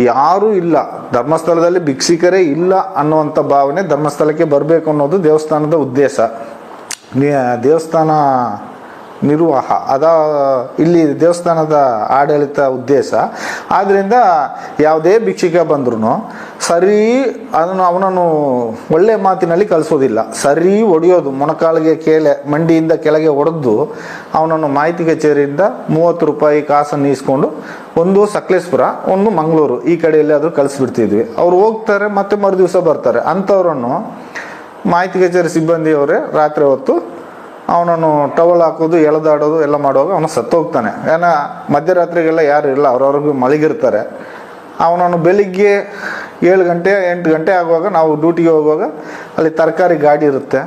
ಯಾರೂ ಇಲ್ಲ. ಧರ್ಮಸ್ಥಳದಲ್ಲಿ ಭಿಕ್ಷಿಕರೇ ಇಲ್ಲ ಅನ್ನುವಂಥ ಭಾವನೆ ಧರ್ಮಸ್ಥಳಕ್ಕೆ ಬರಬೇಕು ಅನ್ನೋದು ದೇವಸ್ಥಾನದ ಉದ್ದೇಶ. ದೇವಸ್ಥಾನ ನಿರ್ವಾಹ. ಅದ ಇಲ್ಲಿ ದೇವಸ್ಥಾನದ ಆಡಳಿತ ಉದ್ದೇಶ. ಆದ್ದರಿಂದ ಯಾವುದೇ ಭಿಕ್ಷಿಕ ಬಂದ್ರು ಸರಿ ಅದನ್ನು ಅವನನ್ನು ಒಳ್ಳೆ ಮಾತಿನಲ್ಲಿ ಕಲಿಸೋದಿಲ್ಲ. ಸರಿ ಒಡೆಯೋದು. ಮೊಣಕಾಲಿಗೆ ಕೇಳೆ ಮಂಡಿಯಿಂದ ಕೆಳಗೆ ಹೊಡೆದು ಅವನನ್ನು ಮಾಹಿತಿ ಕಚೇರಿಯಿಂದ ಮೂವತ್ತು ರೂಪಾಯಿ ಕಾಸನ್ನು ಇಸ್ಕೊಂಡು ಒಂದು ಸಕಲೇಶ್ಪುರ, ಒಂದು ಮಂಗಳೂರು ಈ ಕಡೆಯಲ್ಲಿ ಆದರೂ ಕಳಿಸ್ಬಿಡ್ತಿದ್ವಿ ಅವ್ರು ಹೋಗ್ತಾರೆ, ಮತ್ತೆ ಮರು ಬರ್ತಾರೆ. ಅಂಥವ್ರನ್ನು ಮಾಹಿತಿ ಕಚೇರಿ ಸಿಬ್ಬಂದಿಯವರೇ ರಾತ್ರಿ ಹೊತ್ತು ಅವನನ್ನು ಟವಲ್ ಹಾಕೋದು, ಎಳೆದಾಡೋದು, ಎಲ್ಲ ಮಾಡುವಾಗ ಅವನು ಸತ್ತೋಗ್ತಾನೆ. ಏನ, ಮಧ್ಯರಾತ್ರಿಗೆಲ್ಲ ಯಾರು ಇಲ್ಲ, ಅವ್ರವ್ರಿಗೂ ಮಲಗಿರ್ತಾರೆ. ಅವನನ್ನು ಬೆಳಿಗ್ಗೆ ಏಳು ಗಂಟೆ, ಎಂಟು ಗಂಟೆ ಆಗುವಾಗ ನಾವು ಡ್ಯೂಟಿಗೆ ಹೋಗುವಾಗ ಅಲ್ಲಿ ತರಕಾರಿ ಗಾಡಿ ಇರುತ್ತೆ.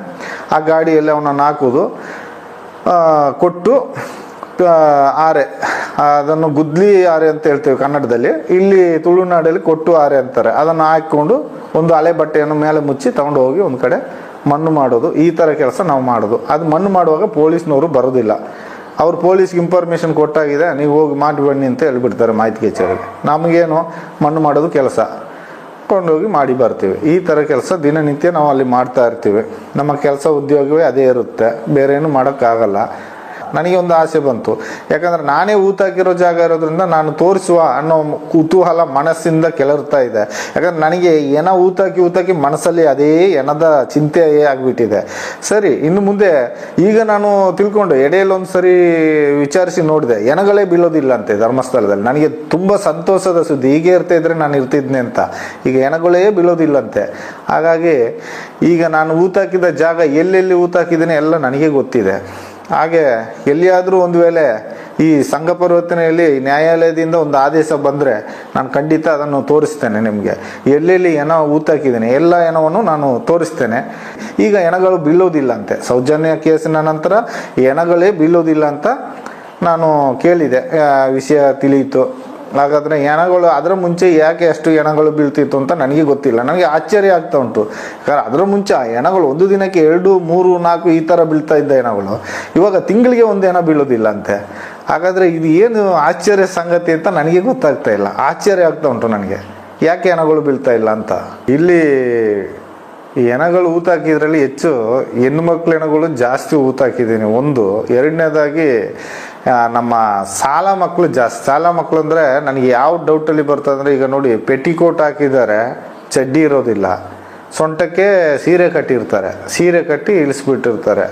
ಆ ಗಾಡಿಯಲ್ಲಿ ಅವನನ್ನು ಹಾಕೋದು. ಕೊಟ್ಟು ಆರೆ. ಅದನ್ನು ಗುದ್ಲಿ ಆರೆ ಅಂತ ಹೇಳ್ತೇವೆ ಕನ್ನಡದಲ್ಲಿ. ಇಲ್ಲಿ ತುಳುನಾಡಲ್ಲಿ ಕೊಟ್ಟು ಆರೆ ಅಂತಾರೆ. ಅದನ್ನು ಹಾಕ್ಕೊಂಡು ಒಂದು ಹಳೆ ಬಟ್ಟೆಯನ್ನು ಮೇಲೆ ಮುಚ್ಚಿ ತಗೊಂಡು ಹೋಗಿ ಒಂದು ಕಡೆ ಮಣ್ಣು ಮಾಡೋದು, ಈ ಥರ ಕೆಲಸ ನಾವು ಮಾಡೋದು. ಅದು ಮಣ್ಣು ಮಾಡುವಾಗ ಪೊಲೀಸ್ನವರು ಬರೋದಿಲ್ಲ. ಅವ್ರು ಪೊಲೀಸ್ಗೆ ಇನ್ಫಾರ್ಮೇಷನ್ ಕೊಟ್ಟಾಗಿದೆ, ನೀವು ಹೋಗಿ ಮಾಡಿ ಬನ್ನಿ ಅಂತ ಹೇಳ್ಬಿಡ್ತಾರೆ ಮಾಹಿತಿ ಕಚೇರಿಗೆ. ನಮಗೇನು, ಮಣ್ಣು ಮಾಡೋದು ಕೆಲಸ. ಕೊಂಡೋಗಿ ಮಾಡಿ ಬರ್ತೀವಿ. ಈ ಥರ ಕೆಲಸ ದಿನನಿತ್ಯ ನಾವು ಅಲ್ಲಿ ಮಾಡ್ತಾ ಇರ್ತೀವಿ. ನಮ್ಮ ಕೆಲಸ ಉದ್ಯೋಗವೇ ಅದೇ ಇರುತ್ತೆ. ಬೇರೆ ಏನು ಮಾಡೋಕ್ಕಾಗಲ್ಲ. ನನಗೆ ಒಂದು ಆಸೆ ಬಂತು. ಯಾಕಂದ್ರೆ ನಾನೇ ಊತಾಕಿರೋ ಜಾಗ ಇರೋದ್ರಿಂದ ನಾನು ತೋರಿಸುವ ಅನ್ನೋ ಕುತೂಹಲ ಮನಸ್ಸಿಂದ ಕೆಳರ್ತಾ ಇದೆ. ಯಾಕಂದ್ರೆ ನನಗೆ ಏನ ಊತಾಕಿ ಊತಾಕಿ ಮನಸ್ಸಲ್ಲಿ ಅದೇ ಏನದ ಚಿಂತೆ ಆಗಿಬಿಟ್ಟಿದೆ. ಸರಿ, ಇನ್ನು ಮುಂದೆ ಈಗ ನಾನು ತಿಳ್ಕೊಂಡು ಎಡೆಯಲ್ಲಿ ಒಂದು ಸರಿ ವಿಚಾರಿಸಿ ನೋಡಿದೆ. ಎನಗಳೇ ಬೀಳೋದಿಲ್ಲ ಅಂತೆ ಧರ್ಮಸ್ಥಳದಲ್ಲಿ. ನನಗೆ ತುಂಬಾ ಸಂತೋಷದ ಸುದ್ದಿ. ಹೀಗೆ ಇರ್ತಾ ಇದ್ರೆ ನಾನು ಇರ್ತಿದ್ನೆ ಅಂತ. ಈಗ ಎನಗಳೇ ಬೀಳೋದಿಲ್ಲಂತೆ ಹಾಗಾಗಿ ಈಗ ನಾನು ಊತಾಕಿದ ಜಾಗ, ಎಲ್ಲೆಲ್ಲಿ ಊತಾಕಿದ್ದೀನಿ ಎಲ್ಲ ನನಗೆ ಗೊತ್ತಿದೆ. ಹಾಗೆ ಎಲ್ಲಿಯಾದರೂ ಒಂದು ವೇಳೆ ಈ ಸಂಘ ಪರಿವರ್ತನೆಯಲ್ಲಿ ನ್ಯಾಯಾಲಯದಿಂದ ಒಂದು ಆದೇಶ ಬಂದರೆ ನಾನು ಖಂಡಿತ ಅದನ್ನು ತೋರಿಸ್ತೇನೆ ನಿಮಗೆ. ಎಲ್ಲೆಲ್ಲಿ ಏನೋ ಊತಾಕಿದ್ದೀನಿ ಎಲ್ಲ ಏನವನ್ನು ನಾನು ತೋರಿಸ್ತೇನೆ. ಈಗ ಎಣಗಳು ಬೀಳೋದಿಲ್ಲ ಅಂತೆ ಸೌಜನ್ಯ ಕೇಸಿನ ನಂತರ ಎಣಗಳೇ ಬೀಳೋದಿಲ್ಲ ಅಂತ ನಾನು ಕೇಳಿದೆ. ವಿಷಯ ತಿಳಿಯಿತು. ಹಾಗಾದ್ರೆ ಹೆಣಗಳು ಅದರ ಮುಂಚೆ ಯಾಕೆ ಅಷ್ಟು ಹೆಣಗಳು ಬೀಳ್ತಿತ್ತು ಅಂತ ನನಗೆ ಗೊತ್ತಿಲ್ಲ. ನನಗೆ ಆಶ್ಚರ್ಯ ಆಗ್ತಾ ಉಂಟು. ಯಾಕಂದ್ರೆ ಅದರ ಮುಂಚೆ ಆ ಎಣಗಳು ಒಂದು ದಿನಕ್ಕೆ ಎರಡು, ಮೂರು, ನಾಲ್ಕು ಈ ಥರ ಬೀಳ್ತಾ ಇದ್ದ ಹೆಣಗಳು ಇವಾಗ ತಿಂಗಳಿಗೆ ಒಂದು ಹೆಣ ಬೀಳೋದಿಲ್ಲ ಅಂತೆ ಹಾಗಾದರೆ ಇದು ಏನು ಆಶ್ಚರ್ಯ ಸಂಗತಿ ಅಂತ ನನಗೆ ಗೊತ್ತಾಗ್ತಾ ಇಲ್ಲ. ಆಶ್ಚರ್ಯ ಆಗ್ತಾ ಉಂಟು ನನಗೆ. ಯಾಕೆ ಹೆಣಗಳು ಬೀಳ್ತಾ ಇಲ್ಲ ಅಂತ? ಇಲ್ಲಿ ಈ ಎಣಗಳು ಊತ ಹಾಕಿದ್ರಲ್ಲಿ ಹೆಚ್ಚು ಹೆಣ್ಣು ಮಕ್ಳು ಎಣಗಳು ಜಾಸ್ತಿ ಊತ ಹಾಕಿದ್ದೀನಿ ಒಂದು, ಎರಡನೇದಾಗಿ ನಮ್ಮ ಸಾಲ ಮಕ್ಕಳು ಜಾಸ್ತಿ. ಸಾಲ ಮಕ್ಕಳು ಅಂದರೆ ನನಗೆ ಯಾವ ಡೌಟಲ್ಲಿ ಬರ್ತದೆ ಅಂದರೆ ಈಗ ನೋಡಿ ಪೆಟಿಕೋಟ್ ಹಾಕಿದ್ದಾರೆ, ಚಡ್ಡಿ ಇರೋದಿಲ್ಲ. ಸೊಂಟಕ್ಕೆ ಸೀರೆ ಕಟ್ಟಿರ್ತಾರೆ. ಸೀರೆ ಕಟ್ಟಿ ಇಳಿಸ್ಬಿಟ್ಟಿರ್ತಾರೆ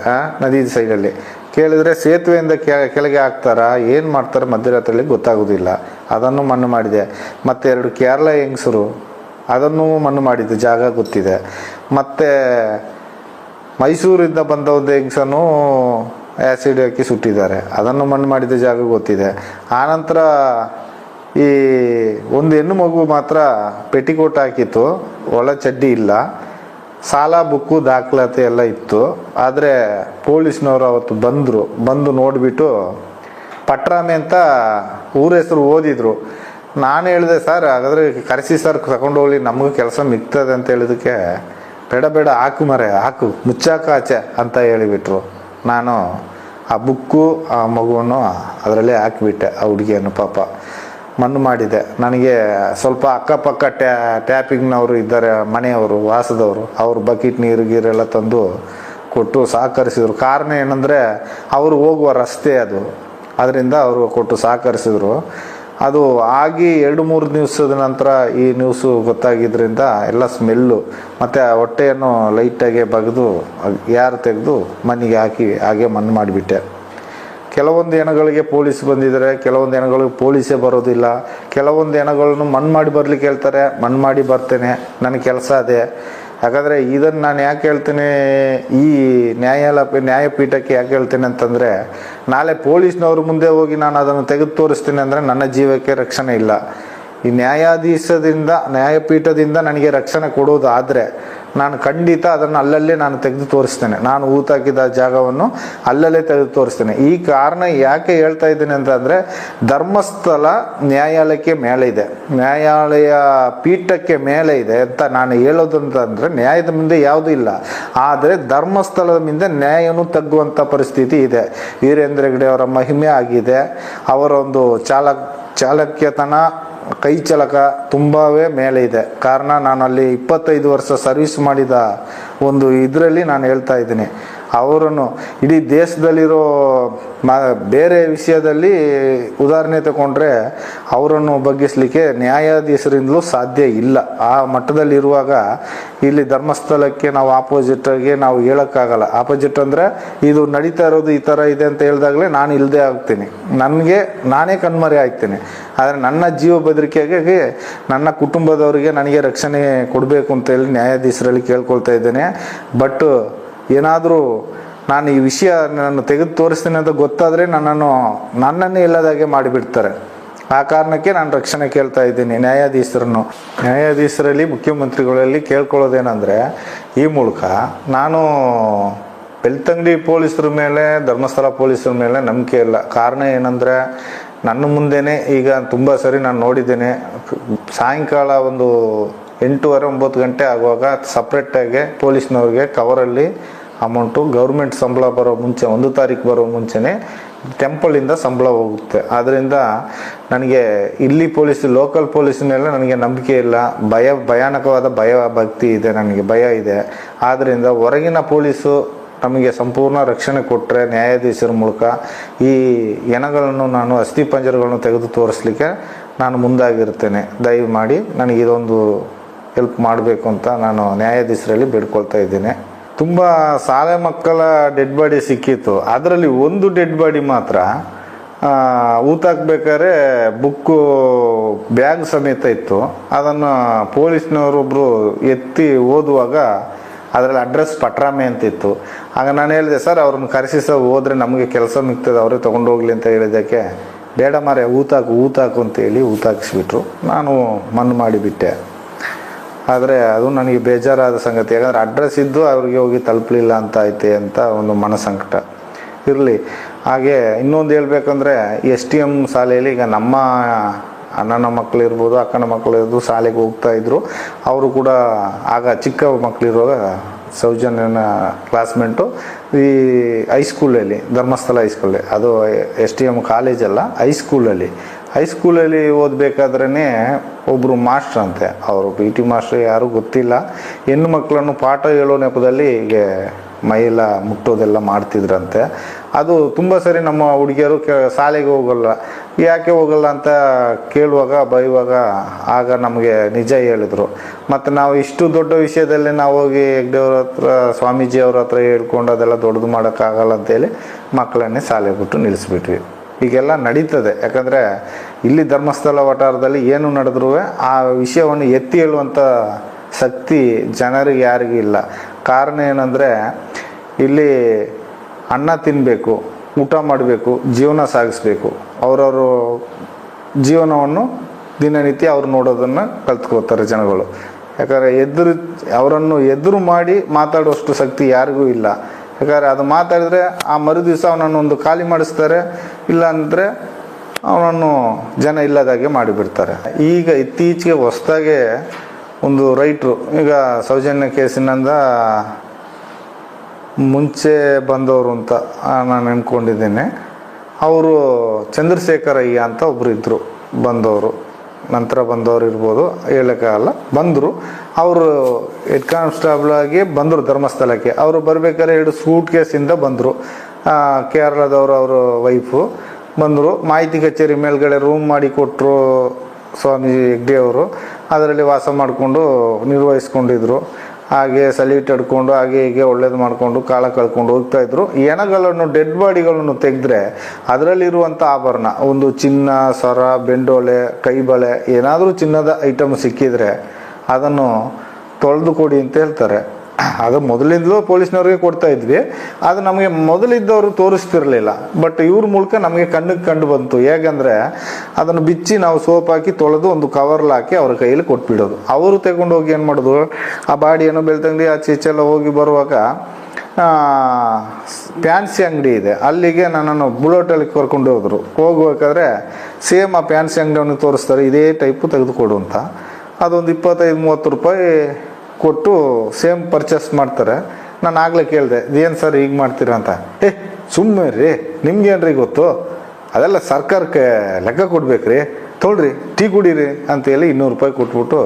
ನದಿ ಸೈಡಲ್ಲಿ. ಕೇಳಿದ್ರೆ ಸೇತುವೆಯಿಂದ ಕೆಳಗೆ ಹಾಕ್ತಾರಾ, ಏನು ಮಾಡ್ತಾರೆ ಮಧ್ಯರಾತ್ರಿಯಲ್ಲಿ ಗೊತ್ತಾಗೋದಿಲ್ಲ. ಅದನ್ನು ಮಣ್ಣು ಮಾಡಿದೆ. ಮತ್ತೆ ಎರಡು ಕೇರಳ ಹೆಂಗಸರು, ಅದನ್ನು ಮಣ್ಣು ಮಾಡಿದ್ದು, ಜಾಗ ಗೊತ್ತಿದೆ. ಮತ್ತೆ ಮೈಸೂರಿಂದ ಬಂದ ಒಂದು ಹೆಂಗಸನ್ನು ಆ್ಯಸಿಡ್ ಹಾಕಿ ಸುಟ್ಟಿದ್ದಾರೆ. ಅದನ್ನು ಮಣ್ಣು ಮಾಡಿದ ಜಾಗ ಗೊತ್ತಿದೆ. ಆನಂತರ ಈ ಒಂದು ಹೆಣ್ಣು ಮಗು ಮಾತ್ರ ಪೆಟಿಕೋಟ್ ಹಾಕಿತ್ತು. ಒಳ ಚಡ್ಡಿ ಇಲ್ಲ. ಸಾಲ, ಬುಕ್ಕು, ದಾಖಲಾತಿ ಎಲ್ಲ ಇತ್ತು. ಆದರೆ ಪೊಲೀಸ್ನವರು ಅವತ್ತು ಬಂದರು. ಬಂದು ನೋಡಿಬಿಟ್ಟು ಪಟ್ರಾಮೆ ಅಂತ ಊರ ಹೆಸರು ಓದಿದ್ರು. ನಾನು ಹೇಳಿದೆ, ಸರ್, ಹಾಗಾದರೆ ಕರೆಸಿ ಸರ್, ತಗೊಂಡು ನಮಗೆ ನಮಗೂ ಕೆಲಸ ಮಿಗ್ತದೆ ಅಂತ ಹೇಳಿದಕ್ಕೆ ಬೇಡ ಬೇಡ, ಹಾಕು ಮರೆ, ಹಾಕು, ಮುಚ್ಚಾಕ ಆಚೆ, ಅಂತ ಹೇಳಿಬಿಟ್ರು. ನಾನು ಆ ಬುಕ್ಕು, ಆ ಮಗುವನ್ನು ಅದರಲ್ಲೇ ಹಾಕಿಬಿಟ್ಟೆ, ಆ ಹುಡುಗಿಯನ್ನು ಪಾಪ. ಮಣ್ಣು ಮಾಡಿದೆ. ನನಗೆ ಸ್ವಲ್ಪ ಅಕ್ಕಪಕ್ಕ ಟ್ಯಾ, ಟ್ಯಾಪಿಂಗ್ನವರು ಇದ್ದಾರೆ, ಮನೆಯವರು, ವಾಸದವರು. ಅವರು ಬಕೆಟ್ ನೀರು ಗೀರೆಲ್ಲ ತಂದು ಕೊಟ್ಟು ಸಹಕರಿಸಿದರು. ಕಾರಣ ಏನಂದರೆ, ಅವರು ಹೋಗುವ ರಸ್ತೆ ಅದು. ಅದರಿಂದ ಅವರು ಕೊಟ್ಟು ಸಹಕರಿಸಿದ್ರು. ಅದು ಆಗಿ ಎರಡು ಮೂರು ದಿವಸದ ನಂತರ ಈ ನ್ಯೂಸು ಗೊತ್ತಾಗಿದ್ದರಿಂದ ಎಲ್ಲ ಸ್ಮೆಲ್ಲು, ಮತ್ತು ಆ ಹೊಟ್ಟೆಯನ್ನು ಲೈಟಾಗಿ ಬಗೆದು, ಯಾರು ತೆಗೆದು ಮನೆಗೆ ಹಾಕಿ, ಹಾಗೆ ಮಣ್ಣು ಮಾಡಿಬಿಟ್ಟೆ. ಕೆಲವೊಂದು ಹೆಣಗಳಿಗೆ ಪೊಲೀಸ್ ಬಂದಿದ್ದಾರೆ, ಕೆಲವೊಂದು ಹೆಣಗಳಿಗೆ ಪೊಲೀಸೇ ಬರೋದಿಲ್ಲ, ಕೆಲವೊಂದು ಹೆಣಗಳನ್ನು ಮಣ್ಣು ಮಾಡಿ ಬರಲಿಕ್ಕೆ ಹೇಳ್ತಾರೆ, ಮಣ್ಣು ಮಾಡಿ ಬರ್ತೇನೆ, ನನ್ನ ಕೆಲಸ ಅದೇ. ಯಾಕಂದರೆ ಇದನ್ನು ನಾನು ಯಾಕೆ ಹೇಳ್ತೀನಿ, ಈ ನ್ಯಾಯಾಲಯ ನ್ಯಾಯಪೀಠಕ್ಕೆ ಯಾಕೆ ಹೇಳ್ತೀನಿ ಅಂತಂದರೆ, ನಾಳೆ ಪೊಲೀಸ್ನವ್ರ ಮುಂದೆ ಹೋಗಿ ನಾನು ಅದನ್ನು ತೆಗೆದು ತೋರಿಸ್ತೀನಿ ಅಂದರೆ ನನ್ನ ಜೀವಕ್ಕೆ ರಕ್ಷಣೆ ಇಲ್ಲ. ಈ ನ್ಯಾಯಾಧೀಶದಿಂದ, ನ್ಯಾಯಪೀಠದಿಂದ ನನಗೆ ರಕ್ಷಣೆ ಕೊಡೋದಾದರೆ ನಾನು ಖಂಡಿತ ಅದನ್ನು ಅಲ್ಲಲ್ಲೇ ನಾನು ತೆಗೆದು ತೋರಿಸ್ತೇನೆ. ನಾನು ಊತಾಕಿದ ಜಾಗವನ್ನು ಅಲ್ಲಲ್ಲೇ ತೆಗೆದು ತೋರಿಸ್ತೇನೆ. ಈ ಕಾರಣ ಯಾಕೆ ಹೇಳ್ತಾ ಇದ್ದೀನಿ ಅಂತಂದರೆ ಧರ್ಮಸ್ಥಳ ನ್ಯಾಯಾಲಯಕ್ಕೆ ಮೇಲೆ ಇದೆ. ನ್ಯಾಯಾಲಯ ಪೀಠಕ್ಕೆ ಮೇಲೆ ಇದೆ ಅಂತ ನಾನು ಹೇಳೋದು ಅಂತಂದರೆ ನ್ಯಾಯದ ಮುಂದೆ ಯಾವುದೂ ಇಲ್ಲ. ಆದರೆ ಧರ್ಮಸ್ಥಳದ ಮುಂದೆ ನ್ಯಾಯವನ್ನು ತಗ್ಗುವಂಥ ಪರಿಸ್ಥಿತಿ ಇದೆ. ವೀರೇಂದ್ರ ಹೆಗ್ಡೆ ಅವರ ಮಹಿಮೆ ಆಗಿದೆ. ಅವರ ಒಂದು ಚಾಲಕ್, ಚಾಲಕ್ಯತನ ಕೈ ಚಲಕ ಮೇಲೆ ಇದೆ ಕಾರಣ ನಾನು ಅಲ್ಲಿ ಇಪ್ಪತ್ತೈದು ವರ್ಷ ಸರ್ವಿಸ್ ಮಾಡಿದ ಒಂದು ಇದರಲ್ಲಿ ನಾನು ಹೇಳ್ತಾ ಇದ್ದೀನಿ. ಅವರನ್ನು ಇಡೀ ದೇಶದಲ್ಲಿರೋ ಮ, ಬೇರೆ ವಿಷಯದಲ್ಲಿ ಉದಾಹರಣೆ ತಗೊಂಡ್ರೆ ಅವರನ್ನು ಬಗ್ಗಿಸ್ಲಿಕ್ಕೆ ನ್ಯಾಯಾಧೀಶರಿಂದಲೂ ಸಾಧ್ಯ ಇಲ್ಲ. ಆ ಮಟ್ಟದಲ್ಲಿರುವಾಗ ಇಲ್ಲಿ ಧರ್ಮಸ್ಥಳಕ್ಕೆ ನಾವು ಆಪೋಸಿಟ್ಗೆ ನಾವು ಹೇಳೋಕ್ಕಾಗಲ್ಲ. ಆಪೋಸಿಟ್ ಅಂದರೆ ಇದು ನಡೀತಾ ಇರೋದು ಈ ಥರ ಇದೆ ಅಂತ ಹೇಳಿದಾಗಲೇ ನಾನು ಇಲ್ಲದೆ ಆಗ್ತೀನಿ. ನನಗೆ ನಾನೇ ಕಣ್ಮರೆ ಆಗ್ತೀನಿ. ಆದರೆ ನನ್ನ ಜೀವ ಬದರಿಕೆಗೆ ನನ್ನ ಕುಟುಂಬದವರಿಗೆ ನನಗೆ ರಕ್ಷಣೆ ಕೊಡಬೇಕು ಅಂತ ಹೇಳಿ ನ್ಯಾಯಾಧೀಶರಲ್ಲಿ ಕೇಳ್ಕೊಳ್ತಾ ಇದ್ದೇನೆ. ಬಟ್ ಏನಾದರೂ ನಾನು ಈ ವಿಷಯ ನಾನು ತೆಗೆದು ತೋರಿಸ್ತೀನಿ ಅಂತ ಗೊತ್ತಾದರೆ ನನ್ನನ್ನು ನನ್ನನ್ನೇ ಇಲ್ಲದಾಗೆ ಮಾಡಿಬಿಡ್ತಾರೆ. ಆ ಕಾರಣಕ್ಕೆ ನಾನು ರಕ್ಷಣೆ ಕೇಳ್ತಾ ಇದ್ದೀನಿ ನ್ಯಾಯಾಧೀಶರನ್ನು. ನ್ಯಾಯಾಧೀಶರಲ್ಲಿ, ಮುಖ್ಯಮಂತ್ರಿಗಳಲ್ಲಿ ಕೇಳ್ಕೊಳ್ಳೋದೇನೆಂದರೆ, ಈ ಮೂಲಕ ನಾನು ಬೆಳ್ತಂಗಡಿ ಪೊಲೀಸರ ಮೇಲೆ, ಧರ್ಮಸ್ಥಳ ಪೊಲೀಸರ ಮೇಲೆ ನಂಬಿಕೆ ಇಲ್ಲ. ಕಾರಣ ಏನಂದರೆ, ನನ್ನ ಮುಂದೆನೇ ಈಗ ತುಂಬ ಸರಿ ನಾನು ನೋಡಿದ್ದೇನೆ. ಸಾಯಂಕಾಲ ಒಂದು ಎಂಟೂವರೆ, ಒಂಬತ್ತು ಗಂಟೆ ಆಗುವಾಗ ಸಪ್ರೇಟಾಗಿ ಪೊಲೀಸ್ನವ್ರಿಗೆ ಕವರಲ್ಲಿ ಅಮೌಂಟು ಗೌರ್ಮೆಂಟ್ ಸಂಬಳ ಬರೋ ಮುಂಚೆ, ಒಂದು ತಾರೀಕು ಬರೋ ಮುಂಚೆನೇ ಟೆಂಪಲಿಂದ ಸಂಬಳ ಹೋಗುತ್ತೆ. ಆದ್ದರಿಂದ ನನಗೆ ಇಲ್ಲಿ ಪೊಲೀಸ್ ಲೋಕಲ್ ಪೊಲೀಸ್ ಮೇಲೆ ನನಗೆ ನಂಬಿಕೆ ಇಲ್ಲ. ಭಯ, ಭಯಾನಕವಾದ ಭಯ ಭಕ್ತಿ ಇದೆ ನನಗೆ, ಭಯ ಇದೆ. ಆದ್ದರಿಂದ ಹೊರಗಿನ ಪೊಲೀಸು ನಮಗೆ ಸಂಪೂರ್ಣ ರಕ್ಷಣೆ ಕೊಟ್ಟರೆ ನ್ಯಾಯಾಧೀಶರ ಮೂಲಕ ಈ ಎಣಗಳನ್ನು ನಾನು ಅಸ್ಥಿ ಪಂಜರಗಳನ್ನು ತೆಗೆದು ತೋರಿಸ್ಲಿಕ್ಕೆ ನಾನು ಮುಂದಾಗಿರ್ತೇನೆ. ದಯಮಾಡಿ ನನಗೆ ಇದೊಂದು ಹೆಲ್ಪ್ ಮಾಡಬೇಕು ಅಂತ ನಾನು ನ್ಯಾಯಾಧೀಶರಲ್ಲಿ ಬೇಡ್ಕೊಳ್ತಾ ಇದ್ದೀನಿ. ತುಂಬ ಶಾಲೆ ಮಕ್ಕಳ ಡೆಡ್ ಬಾಡಿ ಸಿಕ್ಕಿತ್ತು. ಅದರಲ್ಲಿ ಒಂದು ಡೆಡ್ ಬಾಡಿ ಮಾತ್ರ ಊತಾಕ್ಬೇಕಾದ್ರೆ ಬುಕ್ಕು ಬ್ಯಾಗ್ ಸಮೇತ ಇತ್ತು. ಅದನ್ನು ಪೊಲೀಸ್ನವರೊಬ್ಬರು ಎತ್ತಿ ಓದುವಾಗ ಅದರಲ್ಲಿ ಅಡ್ರೆಸ್ ಪಟ್ರಾಮೆ ಅಂತ ಇತ್ತು. ಆಗ ನಾನು ಹೇಳಿದೆ, ಸರ್, ಅವ್ರನ್ನ ಕರೆಸಿ, ಸರ್, ಹೋದರೆ ನಮಗೆ ಕೆಲಸ ಮಿಗ್ತದೆ, ಅವರೇ ತೊಗೊಂಡೋಗ್ಲಿ ಅಂತ ಹೇಳಿದ್ದಕ್ಕೆ ಬೇಡ ಮಾರೆ ಊತಾಕು ಊತಾಕು ಅಂತೇಳಿ ಊತಾಕಿಸ್ಬಿಟ್ರು ನಾನು ಮಣ್ಣು ಮಾಡಿಬಿಟ್ಟೆ. ಆದರೆ ಅದು ನನಗೆ ಬೇಜಾರಾದ ಸಂಗತಿ. ಯಾಕಂದರೆ ಅಡ್ರೆಸ್ ಇದ್ದು ಅವ್ರಿಗೆ ಹೋಗಿ ತಲುಪಲಿಲ್ಲ ಅಂತ ಐತೆ ಅಂತ ಒಂದು ಮನಸಂಕಟ. ಇರಲಿ. ಹಾಗೆ ಇನ್ನೊಂದು ಹೇಳ್ಬೇಕಂದ್ರೆ ಎಸ್ ಟಿ ಎಂ ಶಾಲೆಯಲ್ಲಿ ಈಗ ನಮ್ಮ ಅಣ್ಣನ ಮಕ್ಕಳು ಇರ್ಬೋದು, ಅಕ್ಕನ ಮಕ್ಕಳು ಇರ್ಬೋದು ಶಾಲೆಗೆ ಹೋಗ್ತಾ ಇದ್ರು. ಅವರು ಕೂಡ ಆಗ ಚಿಕ್ಕ ಮಕ್ಕಳಿರುವಾಗ ಸೌಜನ್ಯನ ಕ್ಲಾಸ್ಮೇಟು ಈ ಹೈಸ್ಕೂಲಲ್ಲಿ ಧರ್ಮಸ್ಥಳ ಹೈಸ್ಕೂಲಲ್ಲಿ ಅದು ಎಸ್ ಟಿ ಎಂ ಕಾಲೇಜ್ ಅಲ್ಲ ಹೈಸ್ಕೂಲಲ್ಲಿ ಹೈಸ್ಕೂಲಲ್ಲಿ ಓದಬೇಕಾದ್ರೇ ಒಬ್ಬರು ಮಾಸ್ಟ್ರ್ ಅಂತೆ. ಅವರು ಪಿ ಟಿ ಮಾಸ್ಟ್ರ್ ಯಾರೂ ಗೊತ್ತಿಲ್ಲ. ಹೆಣ್ಣು ಮಕ್ಕಳನ್ನು ಪಾಠ ಹೇಳೋ ನೆಪದಲ್ಲಿ ಹೀಗೆ ಮೈಯೆಲ್ಲ ಮುಟ್ಟೋದೆಲ್ಲ ಮಾಡ್ತಿದ್ರಂತೆ. ಅದು ತುಂಬ ಸರಿ ನಮ್ಮ ಹುಡುಗಿಯರು ಕೆ, ಶಾಲೆಗೆ ಹೋಗಲ್ಲ. ಯಾಕೆ ಹೋಗಲ್ಲ ಅಂತ ಕೇಳುವಾಗ, ಬೈವಾಗ ಆಗ ನಮಗೆ ನಿಜ ಹೇಳಿದರು. ಮತ್ತು ನಾವು ಇಷ್ಟು ದೊಡ್ಡ ವಿಷಯದಲ್ಲಿ ನಾವು ಹೋಗಿ ಹೆಗ್ಡೆಯವ್ರ ಹತ್ರ ಸ್ವಾಮೀಜಿ ಅವ್ರ ಹತ್ರ ಹೇಳ್ಕೊಂಡು ಅದೆಲ್ಲ ದೊಡ್ಡದು ಮಾಡೋಕ್ಕಾಗಲ್ಲ ಅಂತೇಳಿ ಮಕ್ಕಳನ್ನೇ ಶಾಲೆ ಬಿಟ್ಟು ನಿಲ್ಲಿಸ್ಬಿಟ್ವಿ. ಹೀಗೆಲ್ಲ ನಡೀತದೆ. ಯಾಕಂದರೆ ಇಲ್ಲಿ ಧರ್ಮಸ್ಥಳ ವಠಾರದಲ್ಲಿ ಏನು ನಡೆದ್ರೂ ಆ ವಿಷಯವನ್ನು ಎತ್ತಿ ಹೇಳುವಂಥ ಶಕ್ತಿ ಜನರಿಗೆ ಯಾರಿಗೂ ಇಲ್ಲ. ಕಾರಣ ಏನಂದರೆ ಇಲ್ಲಿ ಅನ್ನ ತಿನ್ನಬೇಕು ಊಟ ಮಾಡಬೇಕು, ಜೀವನ ಸಾಗಿಸ್ಬೇಕು. ಅವರವರು ಜೀವನವನ್ನು ದಿನನಿತ್ಯ ಅವ್ರು ನೋಡೋದನ್ನು ಕಲ್ತ್ಕೋತಾರೆ ಜನಗಳು. ಯಾಕಂದರೆ ಎದುರು, ಅವರನ್ನು ಎದುರು ಮಾಡಿ ಮಾತಾಡುವಷ್ಟು ಶಕ್ತಿ ಯಾರಿಗೂ ಇಲ್ಲ. ಯಾಕಂದರೆ ಅದು ಮಾತಾಡಿದ್ರೆ ಆ ಮರು ದಿವಸ ಅವನನ್ನು ಒಂದು ಖಾಲಿ ಮಾಡಿಸ್ತಾರೆ ಇಲ್ಲ ಅಂದರೆ ಅವನನ್ನು ಜನ ಇಲ್ಲದಾಗೆ ಮಾಡಿಬಿಡ್ತಾರೆ. ಈಗ ಇತ್ತೀಚೆಗೆ ಹೊಸ್ದಾಗೆ ಒಂದು ರೈಟ್ರು, ಈಗ ಸೌಜನ್ಯ ಕೇಸಿನಿಂದ ಮುಂಚೆ ಬಂದವರು ಅಂತ ನಾನು ನೆನ್ಕೊಂಡಿದ್ದೇನೆ ಅವರು ಚಂದ್ರಶೇಖರಯ್ಯ ಅಂತ ಒಬ್ಬರು ಇದ್ದರು ಬಂದವರು. ನಂತರ ಬಂದವರು ಇರ್ಬೋದು ಹೇಳೋಕ್ಕಾಗಲ್ಲ ಬಂದರು, ಅವರು ಹೆಡ್ ಕಾನ್ಸ್ಟೇಬಲ್ ಆಗಿ ಬಂದರು ಧರ್ಮಸ್ಥಳಕ್ಕೆ. ಅವರು ಬರಬೇಕಾದ್ರೆ ಎರಡು ಸೂಟ್ ಕೇಸಿಂದ ಬಂದರು. ಕೇರಳದವರು ಅವರು ವೈಫು ಬಂದರು, ಮಾಹಿತಿ ಕಚೇರಿ ಮೇಲ್ಗಡೆ ರೂಮ್ ಮಾಡಿ ಕೊಟ್ಟರು ಸ್ವಾಮಿ ಹೆಗ್ಡೆ ಅವರು ಅದರಲ್ಲಿ ವಾಸ ಮಾಡಿಕೊಂಡು ನಿರ್ವಹಿಸ್ಕೊಂಡಿದ್ರು. ಹಾಗೆ ಸಲ್ಯೂಟ್ ಹಿಡ್ಕೊಂಡು, ಹಾಗೆ ಹೀಗೆ ಒಳ್ಳೇದು ಮಾಡಿಕೊಂಡು ಕಾಲ ಕಳ್ಕೊಂಡು ಹೋಗ್ತಾ ಇದ್ರು. ಎಣಗಳನ್ನು ಡೆಡ್ ಬಾಡಿಗಳನ್ನು ತೆಗೆದ್ರೆ ಅದರಲ್ಲಿರುವಂಥ ಆಭರಣ, ಒಂದು ಚಿನ್ನ, ಸರ, ಬೆಂಡೋಲೆ, ಕೈಬಳೆ, ಏನಾದರೂ ಚಿನ್ನದ ಐಟಮ್ ಸಿಕ್ಕಿದರೆ ಅದನ್ನು ತೊಳೆದು ಕೊಡಿ ಅಂತ ಹೇಳ್ತಾರೆ. ಅದು ಮೊದಲಿಂದಲೂ ಪೊಲೀಸ್ನವ್ರಿಗೆ ಕೊಡ್ತಾ ಇದ್ವಿ. ಅದು ನಮಗೆ ಮೊದಲಿದ್ದವರು ತೋರಿಸ್ತಿರ್ಲಿಲ್ಲ. ಬಟ್ ಇವ್ರ ಮೂಲಕ ನಮಗೆ ಕಣ್ಣಿಗೆ ಕಂಡು ಬಂತು. ಹೇಗಂದ್ರೆ ಅದನ್ನು ಬಿಚ್ಚಿ ನಾವು ಸೋಪ್ ಹಾಕಿ ತೊಳೆದು ಒಂದು ಕವರ್ಲ್ ಹಾಕಿ ಅವ್ರ ಕೈಯಲ್ಲಿ ಕೊಟ್ಬಿಡೋದು. ಅವರು ತಗೊಂಡು ಹೋಗಿ ಏನು ಮಾಡೋದು? ಆ ಬಾಡಿ ಏನೋ ಬೆಳ್ತಂಗಡಿ ಆಚೆ ಈಚೆ ಎಲ್ಲ ಹೋಗಿ ಬರುವಾಗ ಫ್ಯಾನ್ಸಿ ಅಂಗಡಿ ಇದೆ. ಅಲ್ಲಿಗೆ ನನ್ನನ್ನು ಬುಲೋಟಲ್ಲಿ ಕರ್ಕೊಂಡು ಹೋದ್ರು. ಹೋಗ್ಬೇಕಾದ್ರೆ ಸೇಮ್ ಆ ಫ್ಯಾನ್ಸಿ ಅವನಿಗೆ ತೋರಿಸ್ತಾರೆ, ಇದೇ ಟೈಪು ತೆಗೆದುಕೊಡು ಅಂತ. ಅದೊಂದು ಇಪ್ಪತ್ತೈದು, ಮೂವತ್ತು ರೂಪಾಯಿ ಕೊಟ್ಟು ಸೇಮ್ ಪರ್ಚೇಸ್ ಮಾಡ್ತಾರೆ. ನಾನು ಆಗಲೇ ಕೇಳಿದೆ ಏನು ಸರ್ ಈಗ ಮಾಡ್ತೀರಾ ಅಂತ? ಏ ಸುಮ್ಮನೆ ರೀ ನಿಮ್ಗೇನ್ರಿ ಗೊತ್ತು? ಅದೆಲ್ಲ ಸರ್ಕಾರಕ್ಕೆ ಲೆಕ್ಕ ಕೊಡ್ಬೇಕ್ರಿ. ತೊಗೊಳ್ರಿ ಟೀ ಕುಡೀರಿ. ಅಂತ ಹೇಳಿ ಇನ್ನೂರು ರೂಪಾಯಿ ಕೊಟ್ಬಿಟ್ಟು